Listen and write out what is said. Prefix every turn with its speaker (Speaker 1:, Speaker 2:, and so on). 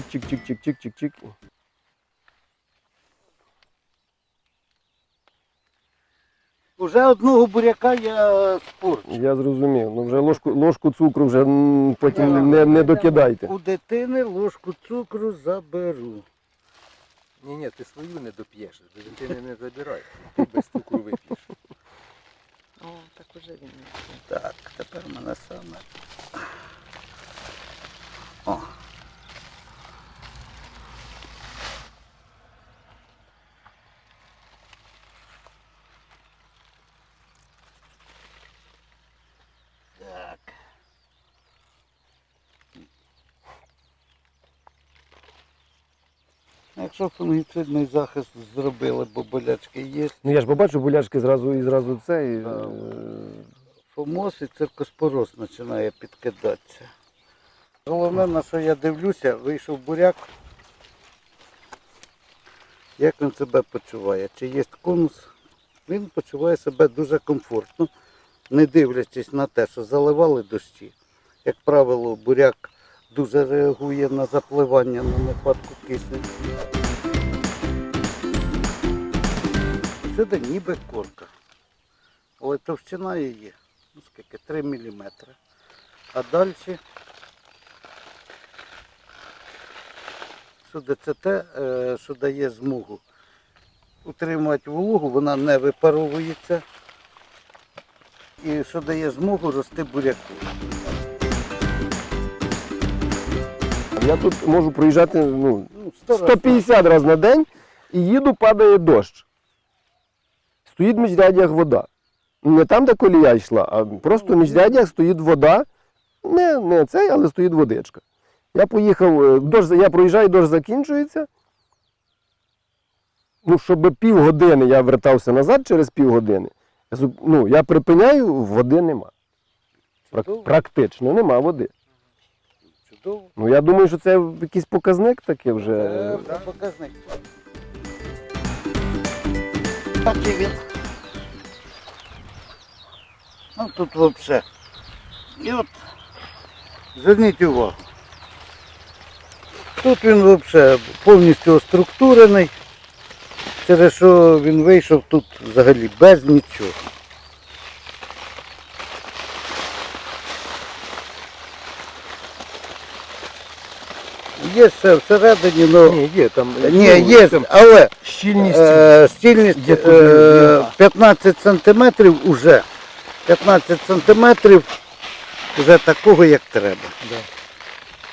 Speaker 1: Чик-чик-чик-чик-чик-чик-чик.
Speaker 2: Уже одного буряка я спорчу.
Speaker 1: Я зрозумів. Ну вже ложку, ложку цукру вже м, потім не, не докидайте.
Speaker 2: У дитини ложку цукру заберу.
Speaker 3: Ні, ні, ти свою не доп'єш, до дитини не забирай. Ти без цукру вип'єш.
Speaker 4: О, так уже він.
Speaker 2: Так, тепер в мене саме. О. Якщо фунгіцидний захист зробили, бо болячки є,
Speaker 1: Ну я ж побачу болячки зразу і зразу це. І,
Speaker 2: Да.
Speaker 1: е,
Speaker 2: Фомоз і циркоспороз починає підкидатися. Головне, на що я дивлюся, вийшов буряк. Як він себе почуває? Чи є конус? Він почуває себе дуже комфортно, не дивлячись на те, що заливали дощі. Як правило, буряк дуже реагує на запливання, на нехватку кисню. Сюди ніби корка. Але товщина її, ну скільки, 3 мм. А далі сюди це те, е, що дає змогу утримувати вологу, вона не випаровується. І що дає змогу рости буряку.
Speaker 1: Я тут можу проїжджати ну,
Speaker 2: Ну, сто раз
Speaker 1: 150 разів на день і їду, падає дощ. Стоїть в міжрядях вода. Не там, де колія йшла, а просто в міжрядях стоїть вода. Не, не цей, але стоїть водичка. Я поїхав, е, дощ, я проїжджаю, дощ закінчується. Ну, щоб півгодини я вертався назад через півгодини. Ну, я припиняю, води нема. Практично нема води.
Speaker 2: Чудово.
Speaker 1: Ну я думаю, що це якийсь показник такий вже.
Speaker 2: Це показник. Так і він. Ну тут взагалі. І от зверніть увагу. Тут він взагалі повністю оструктурений, через що він вийшов тут взагалі без нічого. Є ще всередині, але
Speaker 3: Ні, є там.
Speaker 2: ні,
Speaker 3: ну,
Speaker 2: є, але
Speaker 3: щільність.
Speaker 2: е,
Speaker 3: щільність
Speaker 2: е, 15 сантиметрів уже. 15 сантиметрів вже такого, як треба.
Speaker 3: Да.